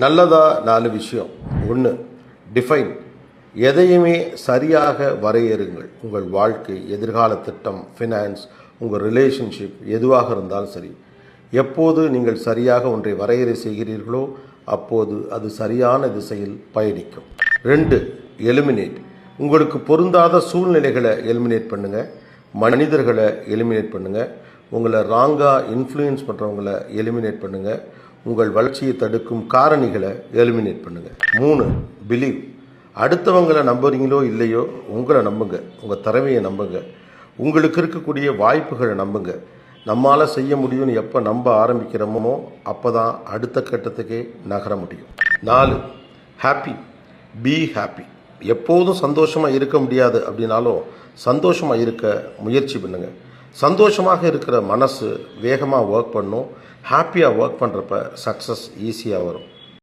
நல்லதா நாலு விஷயம். ஒன்று டிஃபைன் எதையுமே சரியாக வரையறுங்கள். உங்கள் வாழ்க்கை எதிர்கால திட்டம் ஃபினான்ஸ் உங்கள் ரிலேஷன்ஷிப் எதுவாக இருந்தாலும் சரி. எப்போது நீங்கள் சரியாக ஒன்றை வரையறை செய்கிறீர்களோ அப்போது அது சரியான திசையில் பயணிக்கும். ரெண்டு எலிமினேட் உங்களுக்கு பொருந்தாத சூழ்நிலைகளை எலிமினேட் பண்ணுங்கள் மனிதர்களை எலிமினேட் பண்ணுங்கள் உங்களை ராங்காக இன்ஃப்ளூயன்ஸ் பண்ணுறவங்கள எலிமினேட் பண்ணுங்கள் உங்கள் வளர்ச்சியை தடுக்கும் காரணிகளை எலிமினேட் பண்ணுங்கள் மூணு பிலீவ் அடுத்தவங்களை நம்புறீங்களோ இல்லையோ உங்களை நம்புங்க. உங்கள் திறமையை நம்புங்க. உங்களுக்கு இருக்கக்கூடிய வாய்ப்புகளை நம்புங்க. நம்மால் செய்ய முடியும்னு எப்போ நம்ப ஆரம்பிக்கிறோமோ அப்போ தான் அடுத்த கட்டத்துக்கே நகர முடியும். நாலு ஹாப்பி பி ஹாப்பி எப்போதும் சந்தோஷமாக இருக்க முடியாது அப்படின்னாலும் சந்தோஷமாக இருக்க முயற்சி பண்ணுங்கள் சந்தோஷமாக இருக்கிற மனசு வேகமாக ஒர்க் பண்ணும் ஹாப்பியாக ஒர்க் பண்ணுறப்ப சக்ஸஸ் ஈஸியாக வரும்.